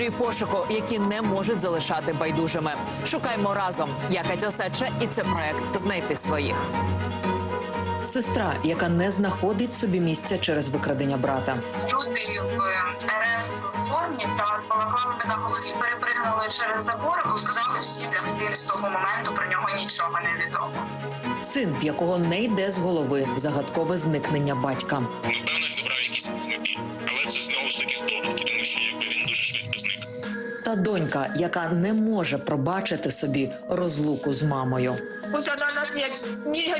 Історії пошуку, які не можуть залишати байдужими. Шукаймо разом. Я Катя Сече, і це проект Знайти своїх. Сестра, яка не знаходить собі місця через викрадення брата. люди в РФ формі та з балаклавами на голові перепригнули через забор, бо сказали всі лягти з того моменту про нього нічого не відомо. Син, в якого не йде з голови загадкове зникнення батька. Напевно, забрав якийсь автомобіль. Але це знову ж таки здобутки, тому що якби він. Та донька, яка не може пробачити собі розлуку з мамою. Пусть она нас не, не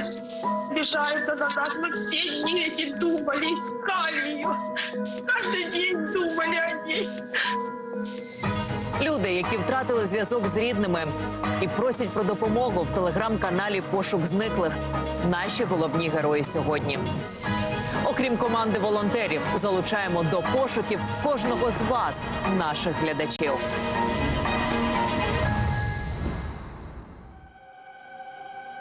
обижается на нас. Мы все не думали, искали ее. Каждый день думали о ней. Люди, які втратили зв'язок з рідними і просять про допомогу в телеграм-каналі Пошук зниклих. Наші головні герої сьогодні. Окрім команди волонтерів, залучаємо до пошуків кожного з вас, наших глядачів.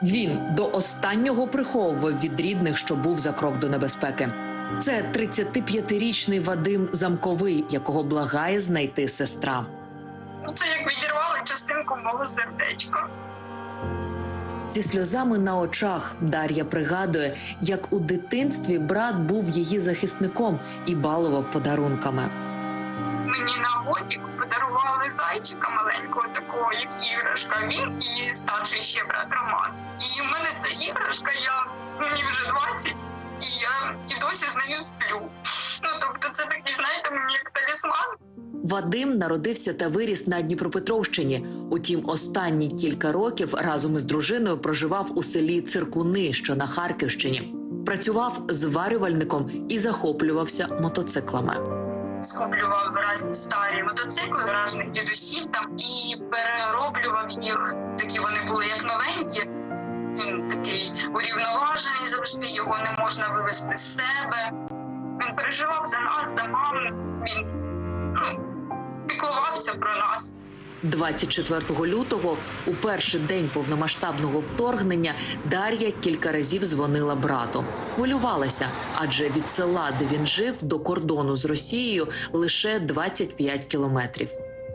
Він до останнього приховував від рідних, що був за крок до небезпеки. Це 35-річний Вадим Замковий, якого благає знайти сестра. Ну це як відірвали частинку мого сердечка. Зі сльозами на очах Дар'я пригадує, як у дитинстві брат був її захисником і балував подарунками. Мені на годік подарували зайчика маленького, такого як іграшка. Він і старший ще брат Роман. І в мене ця іграшка, я мені вже 20, і я і досі з нею сплю. Ну тобто, це такий, знаєте, мені як талісман. Вадим народився та виріс на Дніпропетровщині. Утім, останні кілька років разом із дружиною проживав у селі Циркуни, що на Харківщині. Працював зварювальником і захоплювався мотоциклами. Скуплював різні старі мотоцикли різних дідусів там і перероблював їх. Такі вони були як новенькі. Він такий урівноважений завжди, його не можна вивести з себе. Він переживав за нас, за маму. Він піклувався про нас. 24 лютого, у перший день повномасштабного вторгнення, Дар'я кілька разів дзвонила брату. Хвилювалася, адже від села, де він жив, до кордону з Росією лише 25 кілометрів.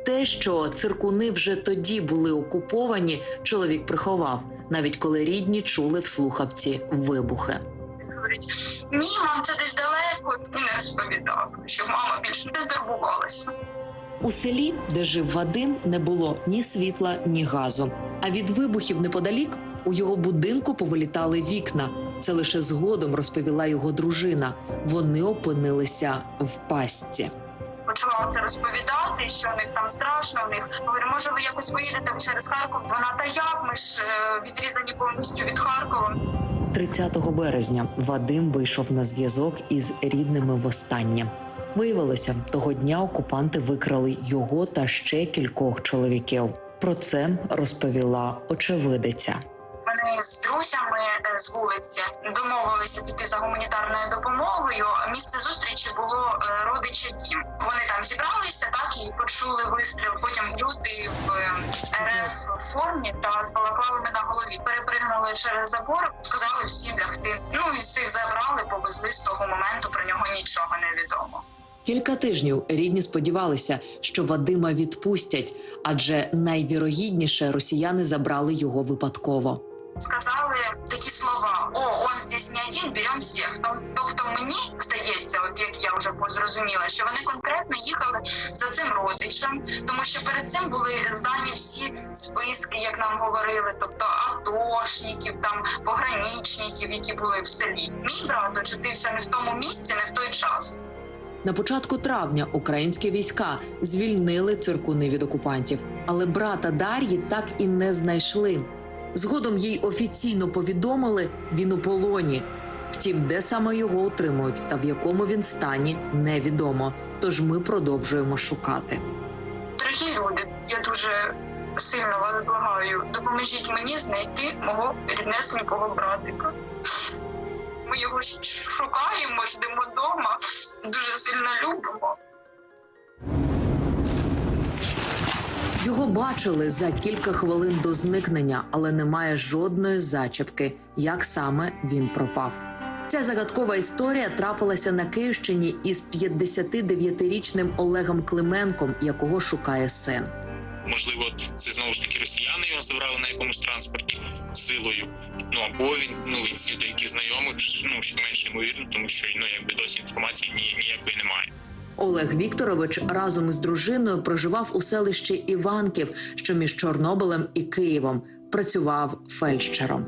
Те, що циркуни вже тоді були окуповані, чоловік приховав, навіть коли рідні чули в слухавці вибухи. Говорить: ні, мам, це десь далеко. І не розповідав, щоб мама більше не турбувалася. У селі, де жив Вадим, не було ні світла, ні газу. А від вибухів неподалік у його будинку повилітали вікна. Це лише згодом розповіла його дружина. Вони опинилися в пастці. почала це розповідати, що у них там страшно. У них говорю, може, ви якось поїдете через Харків? Вона та як ми ж е, відрізані повністю від Харкова. 30 березня Вадим вийшов на зв'язок із рідними востаннє. Виявилося, того дня окупанти викрали його та ще кількох чоловіків. Про це розповіла очевидиця. Вони з друзями е, з вулиці домовилися піти за гуманітарною допомогою. Місце зустрічі було е, родича дім. Вони там зібралися, так і почули вистріл. Потім люди в е, РФ формі та з балаклавами на голові перепригнули через забор, сказали всі лягти. Ну і всіх забрали, повезли з того моменту. Про нього нічого не відомо. Кілька тижнів рідні сподівалися, що Вадима відпустять, адже найвірогідніше росіяни забрали його випадково. сказали такі слова: О, он здесь не один, берем всіх. Тобто мені здається, от як я вже зрозуміла, що вони конкретно їхали за цим родичем, тому що перед цим були здані всі списки, як нам говорили, тобто атошників, там пограничників, які були в селі. Мій брат очутився не в тому місці, не в той час. На початку травня українські війська звільнили циркуни від окупантів, але брата Дар'ї так і не знайшли. Згодом їй офіційно повідомили, він у полоні. Втім, де саме його утримують та в якому він стані, невідомо. Тож ми продовжуємо шукати. Дорогі люди, я дуже сильно вас благаю. Допоможіть мені знайти мого ріднесенького братика. Ми його шукаємо, ждемо вдома, дуже сильно любимо. Його бачили за кілька хвилин до зникнення, але немає жодної зачіпки, як саме він пропав. Ця загадкова історія трапилася на Київщині із 59-річним Олегом Клименком, якого шукає син. Можливо, це знову ж таки росіяни його забрали на якомусь транспорті силою. Ну або він ну він сів до яких знайомих, ну що менш ймовірно, тому що ну якби досі інформації ні, ніякої немає. Олег Вікторович разом із дружиною проживав у селищі Іванків, що між Чорнобилем і Києвом, працював фельдшером.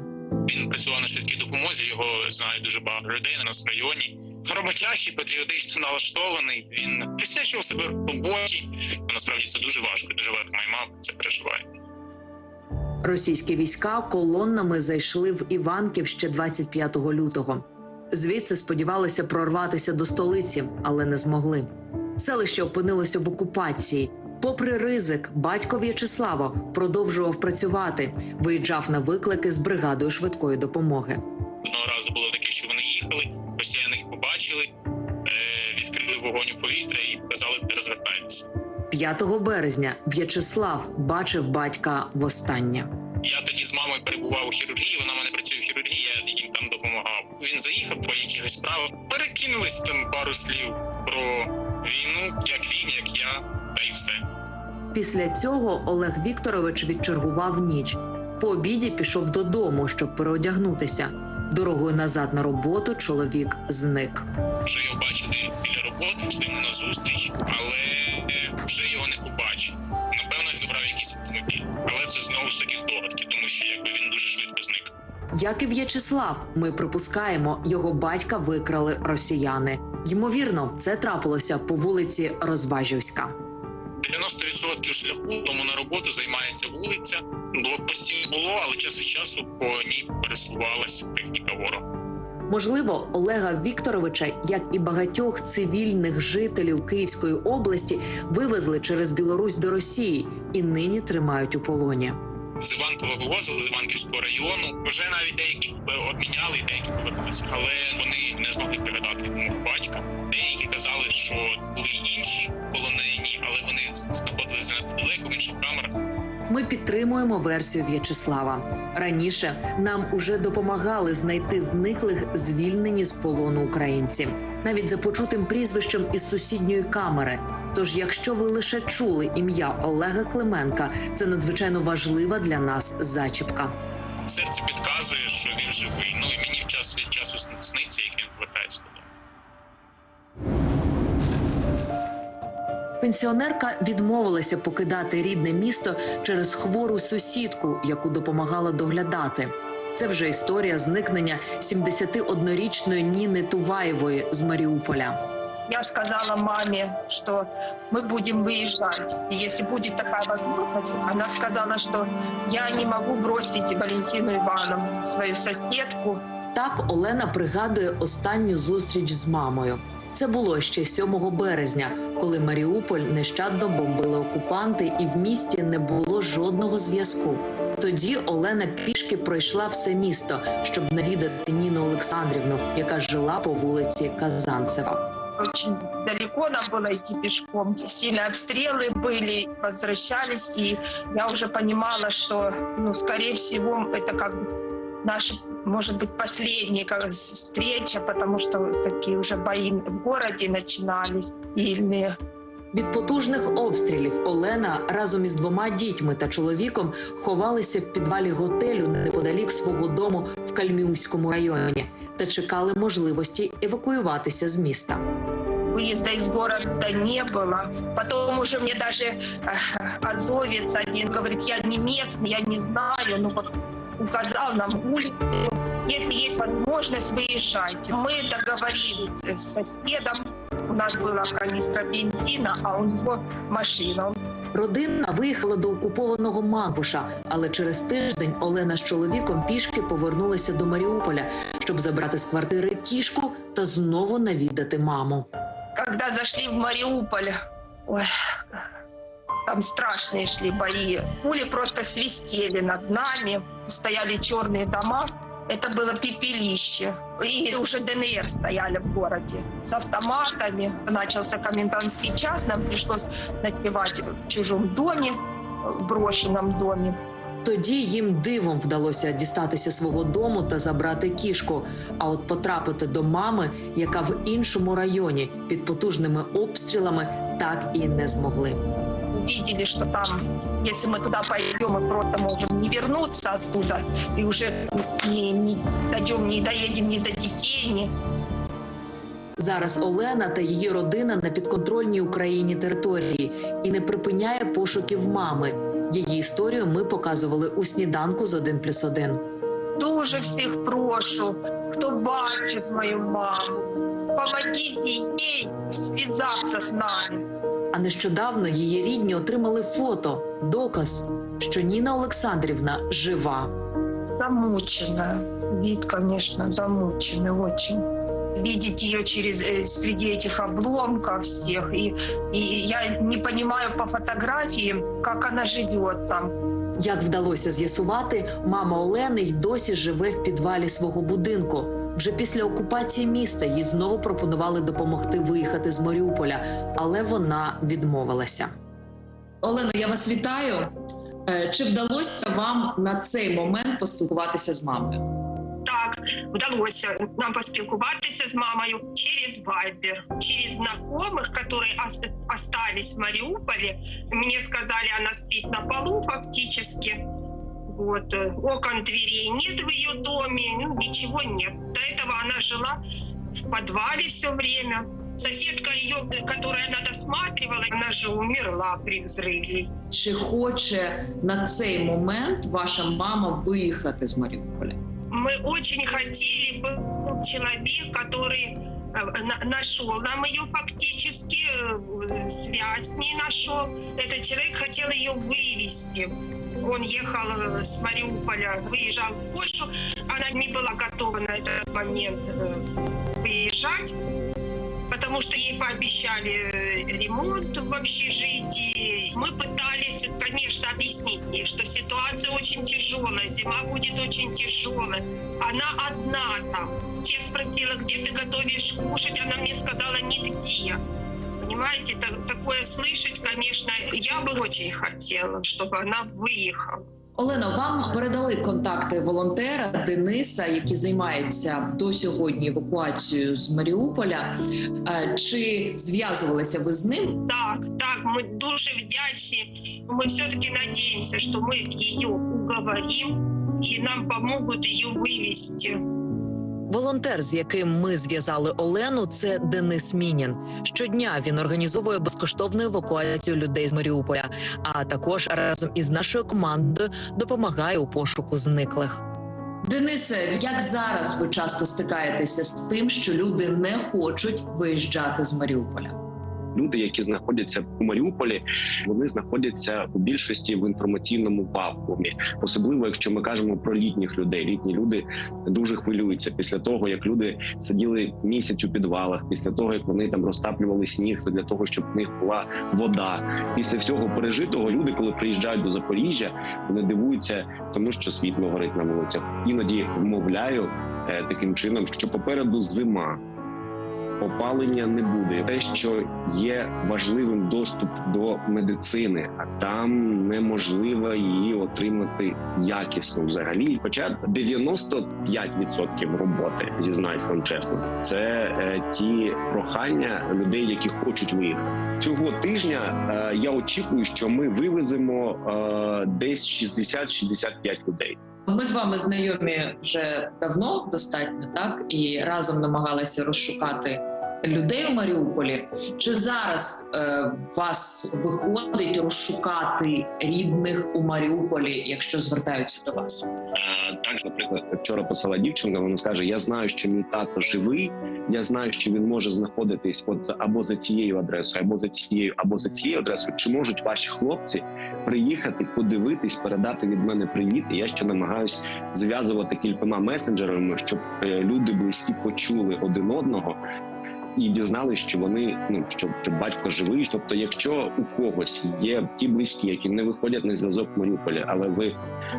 Він працював на швидкій допомозі. Його знає дуже багато людей на нас в районі. Роботящий, патріотично налаштований. Він присвячував себе роботі. Насправді це дуже важко. Дуже важко моя мама це переживає. Російські війська колоннами зайшли в Іванків ще 25 лютого. Звідси сподівалися прорватися до столиці, але не змогли. Селище опинилося в окупації. Попри ризик, батько В'ячеслава продовжував працювати, виїжджав на виклики з бригадою швидкої допомоги. Одного разу було таке, що вони їхали, росіяни їх побачили, е, відкрили вогонь у повітря і казали розвертайтеся. 5 березня В'ячеслав бачив батька востаннє. Я тоді з мамою перебував у хірургії. Вона мене працює в хірургії, я їм там допомагав. Він заїхав по якихось справах. Перекинулись там пару слів про війну, як він, як я, та й все. Після цього Олег Вікторович відчергував ніч. По обіді пішов додому, щоб переодягнутися. Дорогою назад на роботу чоловік зник. Вже його бачили біля роботи, йшли на зустріч, але е, вже його не побачив. Напевно, він забрав якийсь автомобіль. Але це знову ж таки здогадки, тому що якби він дуже швидко зник. Як і В'ячеслав, ми припускаємо, його батька викрали росіяни. Ймовірно, це трапилося по вулиці Розважівська. 90% шляху тому на роботу займається вулиця. Блокпостів було, але час від часу по ній пересувалася техніка ворога. Можливо, Олега Вікторовича, як і багатьох цивільних жителів Київської області, вивезли через Білорусь до Росії і нині тримають у полоні. З Іванкова вивозили з Іванківського району. Вже навіть деяких е, обміняли, деякі повернулися, але вони не змогли пригадати мого батька. Деякі казали, що були інші полонені, але вони знаходилися далеко в інших камерах. Ми підтримуємо версію В'ячеслава. Раніше нам уже допомагали знайти зниклих звільнені з полону українці, навіть за почутим прізвищем із сусідньої камери. Тож, якщо ви лише чули ім'я Олега Клименка, це надзвичайно важлива для нас зачіпка. Серце підказує, що він живий. Ну і мені в час від часу сниться, як він повертається додому. Пенсіонерка відмовилася покидати рідне місто через хвору сусідку, яку допомагала доглядати. Це вже історія зникнення 71-річної Ніни Туваєвої з Маріуполя. Я сказала маме, что мы будем выезжать. И если будет такая возможность, она сказала, что я не могу бросить Валентину Ивановну, свою соседку. Так Олена пригадує останню зустріч з мамою. Це було ще 7 березня, коли Маріуполь нещадно бомбили окупанти, і в місті не було жодного зв'язку. Тоді Олена пішки пройшла все місто, щоб навідати Ніну Олександрівну, яка жила по вулиці Казанцева Очень далеко нам было идти пешком. Сильные обстрелы были, возвращались, и я уже понимала, что, ну, скорее всего, это как бы наша, может быть, последняя как, встреча, потому что такие уже бои в городе начинались сильные. Від потужних обстрілів Олена разом із двома дітьми та чоловіком ховалися в підвалі готелю неподалік свого дому в Кальміуському районі та чекали можливості евакуюватися з міста. Выезда из города не было. Потом уже мне даже э, азовец один говорит, я не местный, я не знаю, ну вот указал нам улицу. Если есть возможность, выезжайте. Мы договорились с соседом. У нас была канистра бензина, а у него машина. Родина виїхала до окупованого Магуша, але через тиждень Олена з чоловіком пішки повернулися до Маріуполя, щоб забрати з квартири кішку та знову навідати маму. Когда зашли в Мариуполь, ой, там страшные шли бои. Пули просто свистели над нами, стояли черные дома. Это было пепелище. И уже ДНР стояли в городе с автоматами. Начался комендантский час, нам пришлось ночевать в чужом доме, в брошенном доме. Тоді їм дивом вдалося дістатися свого дому та забрати кішку. А от потрапити до мами, яка в іншому районі під потужними обстрілами, так і не змогли. Увидели, что там, если мы туда пойдем, мы просто можем не вернуться оттуда. И уже не, не дойдем, не доедем ни до детей, ни Зараз Олена та її родина на підконтрольній Україні території і не припиняє пошуків мами. Її історію ми показували у сніданку з 1 плюс 1. Дуже всіх прошу, хто бачить мою маму, помогите їй зв'язатися з нами. А нещодавно її рідні отримали фото, доказ, що Ніна Олександрівна жива. Замученная. Вид, конечно, замученный очень. Видеть ее через э, среди этих обломков всех. И, и я не понимаю по фотографиям, как она живет там. Як вдалося з'ясувати, мама Олени й досі живе в підвалі свого будинку. Вже після окупації міста їй знову пропонували допомогти виїхати з Маріуполя, але вона відмовилася. Олено, я вас вітаю. Е, Чи вдалося вам на цей момент поспілкуватися з мамою? Так, вдалося нам поспілкуватися з мамою через Viber, через знакомых, которые ос- остались в Мариуполе. Мне сказали, она спит на полу фактически. Вот. э, Окон дверей нет в ее доме, ну, ничего нет. До этого она жила в подвале все время. Соседка ее, которая она досматривала, она же умерла при взрыве. Чи хоче на цей момент ваша мама виїхати з Маріуполя? Мы очень хотели был человек, который э, на- нашел нам ее фактически, э, связь с ней нашел. Этот человек хотел ее вывести. Он ехал э, с Мариуполя, выезжал в Польшу. Она не была готова на этот момент выезжать, потому что ей пообещали э, ремонт в общежитии. Мы пытались, конечно, объяснить ей, что ситуация очень тяжелая, зима будет очень тяжелая. Она одна там. Я спросила, где ты готовишь кушать, она мне сказала, нигде. Понимаете, та- такое слышать, конечно, я бы очень хотела, чтобы она выехала. Олено, вам передали контакти волонтера Дениса, який займається до сьогодні евакуацією з Маріуполя. Е, Чи зв'язувалися ви з ним? Так, так, мы дуже вдячні. Мы все-таки надеемся, что мы ее уговорим и нам помогут ее вывести. Волонтер, з яким ми зв'язали Олену, це Денис Мінін. Щодня він організовує безкоштовну евакуацію людей з Маріуполя, а також разом із нашою командою допомагає у пошуку зниклих. Денисе, як зараз ви часто стикаєтеся з тим, що люди не хочуть виїжджати з Маріуполя? Люди, які знаходяться у Маріуполі, вони знаходяться у більшості в інформаційному вакуумі, особливо якщо ми кажемо про літніх людей. Літні люди дуже хвилюються після того, як люди сиділи місяць у підвалах, після того як вони там розтаплювали сніг для того, щоб в них була вода. Після всього пережитого люди, коли приїжджають до Запоріжжя, вони дивуються, тому що світло горить на вулицях. Іноді вмовляю е, таким чином, що попереду зима опалення не буде. Те, що є важливим доступ до медицини, а там неможливо її отримати якісно взагалі. Хоча 95% роботи, зізнаюсь вам чесно, це е, ті прохання людей, які хочуть виїхати. Цього тижня е, я очікую, що ми вивеземо е, десь 60-65 людей. Ми з вами знайомі вже давно достатньо, так? І разом намагалися розшукати людей у Маріуполі. Чи зараз е, вас виходить розшукати рідних у Маріуполі, якщо звертаються до вас? Е, Так, наприклад, вчора писала дівчинка. Вона скаже: Я знаю, що мій тато живий. Я знаю, що він може знаходитись от або за цією адресою, або за цією, або за цією адресою. Чи можуть ваші хлопці приїхати, подивитись, передати від мене привіт? Я ще намагаюсь зв'язувати кількома месенджерами, щоб е, люди близькі почули один одного. І дізналися, що вони ну що, що батько живий. Тобто, якщо у когось є ті близькі, які не виходять на зв'язок в Маріуполі, але ви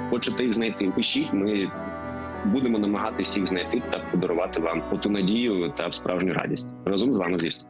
хочете їх знайти, пишіть. Ми будемо намагатися їх знайти та подарувати вам оту надію та справжню радість разом з вами, звісно.